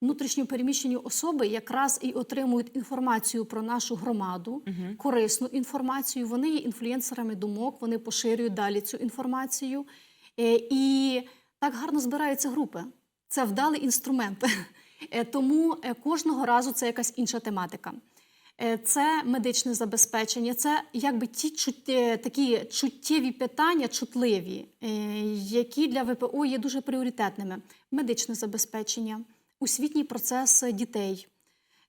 внутрішньопереміщені особи якраз і отримують інформацію про нашу громаду, корисну інформацію. Вони є інфлюєнсерами думок, вони поширюють далі цю інформацію. Е, І так гарно збираються групи. Це вдалий інструмент. Е, Тому е, кожного разу це якась інша тематика. Це медичне забезпечення, це якби ті чут- такі чуттєві питання, чутливі, які для ВПО є дуже пріоритетними. Медичне забезпечення, освітній процес дітей,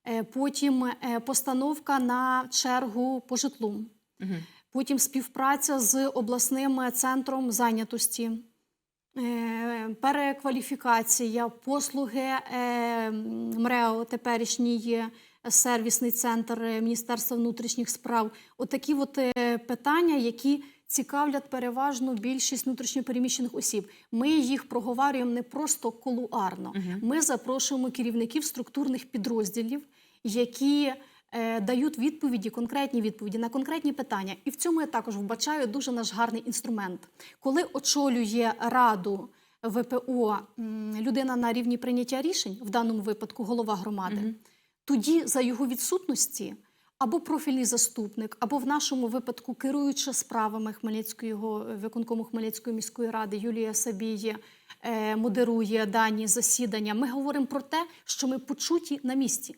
е, потім е, постановка на чергу по житлу, потім співпраця з обласним центром зайнятості. Е, Перекваліфікація, послуги МРЕО, теперішній сервісний центр Міністерства внутрішніх справ. Отакі от питання, які цікавлять переважно більшість внутрішньопереміщених осіб. Ми їх проговорюємо не просто колуарно. Ми запрошуємо керівників структурних підрозділів, які е, дають відповіді, конкретні відповіді на конкретні питання. І в цьому я також вбачаю дуже наш гарний інструмент. Коли очолює раду ВПО людина на рівні прийняття рішень, в даному випадку голова громади, тоді за його відсутності. Або профільний заступник, або в нашому випадку керуюча справами Хмельницького виконкому Хмельницької міської ради Юлія Сабіє е, модерує дані засідання. Ми говоримо про те, що ми почуті на місці.